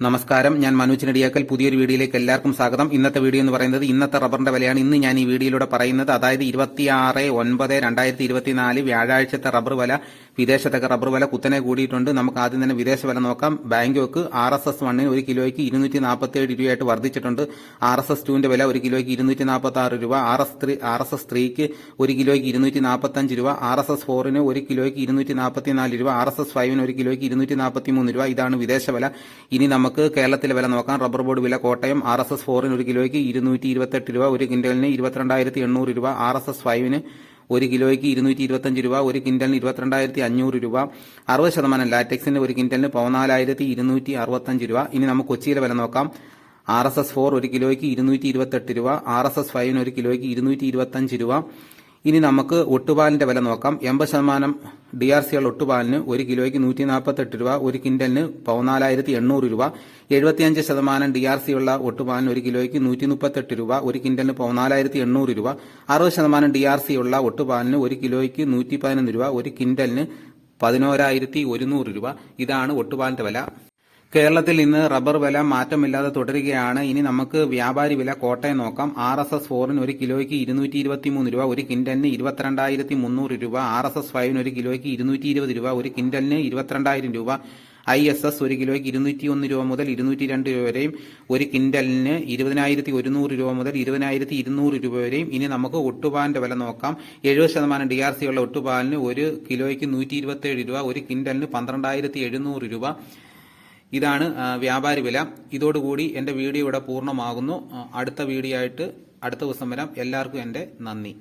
നമസ്കാരം. ഞാൻ മനോജ് നെടിയാക്കൽ. പുതിയൊരു വീഡിയോയിലേക്ക് എല്ലാവർക്കും സ്വാഗതം. ഇന്നത്തെ വീഡിയോ എന്ന് പറയുന്നത് ഇന്നത്തെ റബ്ബറിന്റെ വിലയാണ്. ഇന്ന് ഞാൻ ഈ വീഡിയോയിലൂടെ പറയുന്നത് അതായത് ഇരുപത്തിയാറ് ഒൻപത് രണ്ടായിരത്തി ഇരുപത്തിനാല് വ്യാഴാഴ്ചത്തെ റബ്ബർ വില വിദേശത്തൊക്കെ റബ്ബർ വില കുത്തനെ കൂടിയിട്ടുണ്ട്. നമുക്ക് ആദ്യം തന്നെ വിദേശ വില നോക്കാം. ബാങ്കോക്ക് ആർ എസ് എസ് വണ്ണിന് ഒരു കിലോയ്ക്ക് ഇരുന്നൂറ്റി നാൽപ്പത്തി ഏഴ് രൂപയായിട്ട് വർദ്ധിച്ചിട്ടുണ്ട്. ആർ എസ് എസ് ടുവിന്റെ വില ഒരു കിലോയ്ക്ക് ഇരുന്നൂറ്റി നാൽപ്പത്തി ആറ് രൂപ. R S three R S S ത്രീക്ക് ഒരു കിലോയ്ക്ക് ഇരുന്നൂറ്റി നാൽപ്പത്തഞ്ച് രൂപ. ആർ എസ് എസ് ഫോറിന് ഒരു കിലോയ്ക്ക് ഇരുന്നൂറ്റി നാൽപ്പത്തി നാല് രൂപ. ആർ എസ് എസ് ഫൈവിന് ഒരു കിലോയ്ക്ക് ഇരുന്നൂറ്റി നാൽപ്പത്തി മൂന്ന് രൂപ. ഇതാണ് വിദേശ വില. ഇനി നമുക്ക് കേരളത്തിലെ വില നോക്കാം. റബ്ബർ ബോർഡ് വില കോട്ടയം ആർ എസ് എസ് ഫോറിന് ഒരു കിലോയ്ക്ക് ഇരുന്നൂറ്റി ഇരുപത്തെട്ട് രൂപ ഒരു കിൻഡലിന് ഇരുപത്തിരണ്ടായിരത്തി എണ്ണൂറ് രൂപ ആർ എസ് എസ് ഫൈവിന് ഒരു കിലോയ്ക്ക് ഇരുന്നൂറ്റി ഇരുപത്തഞ്ച് രൂപ ഒരു കിൻഡലിന് ഇരുപത്തിരണ്ടായിരത്തി അഞ്ഞൂറ് രൂപ. അറുപത് ശതമാനം ലാറ്റക്സിന് ഒരു കിൻഡലിന് പതിനാലായിരത്തി ഇരുന്നൂറ്റി അറുപത്തഞ്ച് രൂപ. ഇനി നമുക്ക് കൊച്ചിയിലെ വില നോക്കാം. ആർ എസ് എസ് ഫോർ ഒരു കിലോയ്ക്ക് ഇരുന്നൂറ്റി ഇരുപത്തെട്ട് രൂപ ആർ എസ് എസ് ഫൈവിന് ഒരു കിലോയ്ക്ക് ഇരുന്നൂറ്റി ഇരുപത്തഞ്ച് രൂപ. ഇനി നമുക്ക് ഒട്ടുപാലിന്റെ വില നോക്കാം. എൺപത് ശതമാനം ഡി ആർ സി ഉള്ള ഒട്ടുപാലിന് ഒരു കിലോയ്ക്ക് നൂറ്റി നാൽപ്പത്തെട്ട് രൂപ ഒരു കിൻഡലിന് പതിനാലായിരത്തി എണ്ണൂറ് രൂപ എഴുപത്തിയഞ്ച് ശതമാനം ഡി ആർ സി ഉള്ള ഒട്ടുപാലിന് ഒരു കിലോയ്ക്ക് നൂറ്റി മുപ്പത്തെട്ട് രൂപ ഒരു കിൻഡലിന് പതിനാലായിരത്തി എണ്ണൂറ് രൂപ അറുപത് ശതമാനം ഡി ആർ സി ഉള്ള ഒട്ടുപാലിന് ഒരു കിലോയ്ക്ക് നൂറ്റി പതിനൊന്ന് രൂപ ഒരു കിൻഡലിന് പതിനോരായിരത്തി ഒരുന്നൂറ് രൂപ. ഇതാണ് ഒട്ടുപാലിന്റെ വില. കേരളത്തിൽ ഇന്ന് റബ്ബർ വില മാറ്റമില്ലാതെ തുടരുകയാണ്. ഇനി നമുക്ക് വ്യാപാരി വില കോട്ടയം നോക്കാം. ആർ എസ് എസ് ഫോറിന് ഒരു കിലോയ്ക്ക് ഇരുന്നൂറ്റി ഇരുപത്തി മൂന്ന് രൂപ ഒരു കിൻഡലിന് ഇരുപത്തിരണ്ടായിരത്തി മുന്നൂറ് രൂപ ആർ എസ് എസ് ഫൈവിന് ഒരു കിലോയ്ക്ക് ഇരുന്നൂറ്റി ഇരുപത് രൂപ ഒരു കിൻഡലിന് ഇരുപത്തിരണ്ടായിരം രൂപ ഐ എസ് എസ് ഒരു കിലോയ്ക്ക് ഇരുന്നൂറ്റി ഒന്ന് രൂപ മുതൽ ഇരുന്നൂറ്റി രണ്ട് രൂപ വരെയും ഒരു കിൻഡലിന് ഇരുപതിനായിരത്തി ഒരുന്നൂറ് രൂപ മുതൽ ഇരുപതിനായിരത്തി ഇരുന്നൂറ് രൂപ വരെയും ഇനി നമുക്ക് ഒട്ടുപാലിന്റെ വില നോക്കാം. എഴുപത് ശതമാനം ഡി ആർ സി ഉള്ള ഒട്ടുപാലിന് ഒരു കിലോയ്ക്ക് നൂറ്റി ഇരുപത്തിയേഴ് രൂപ ഒരു കിൻഡലിന് പന്ത്രണ്ടായിരത്തി എഴുന്നൂറ് രൂപ ഇതാണ് വ്യാപാരി വില. ഇതോടുകൂടി എന്റെ വീഡിയോ ഇവിടെ പൂർണമാകുന്നു. അടുത്ത വീഡിയോ ആയിട്ട് അടുത്ത ദിവസം വരാം. എല്ലാവർക്കും എന്റെ നന്ദി.